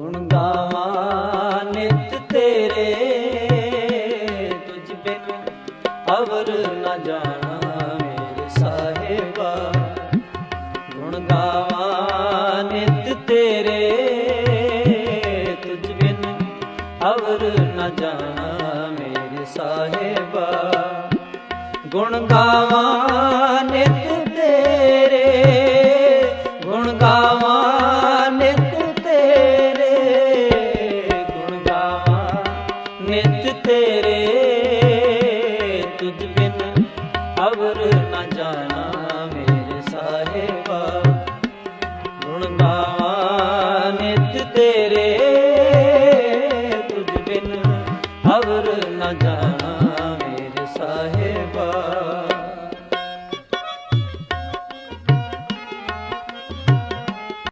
ਗੁਣ ਗਾਵਾਂ ਨਿਤ ਤੇਰੇ। ਤੁਝ ਬਿਨ ਅਵਰ ਨਾ ਜਾਣਾ ਮੇਰੇ ਸਾਹਿਬਾ। ਗੁਣ ਗਾਵਾਂ ਨਿਤ ਤੇਰੇ। ਤੁਝ ਬਿਨ ਅਵਰ ਨਾ ਜਾਣਾ ਮੇਰੇ ਸਾਹਿਬਾ। ਗੁਣ ਗਾਵਾਂ ਨਿਤ ਨਿਤ ਤੇਰੇ ਤੁਧ ਬਿਨ ਅਵਰ ਨਾ ਜਾਣਾ ਮੇਰੇ ਸਾਹਿਬਾ। ਗੁਣ ਗਾਵਾਂ ਨਿਤ ਤੇਰੇ ਤੁਧ ਬਿਨ ਅਵਰ ਨਾ ਜਾਣਾ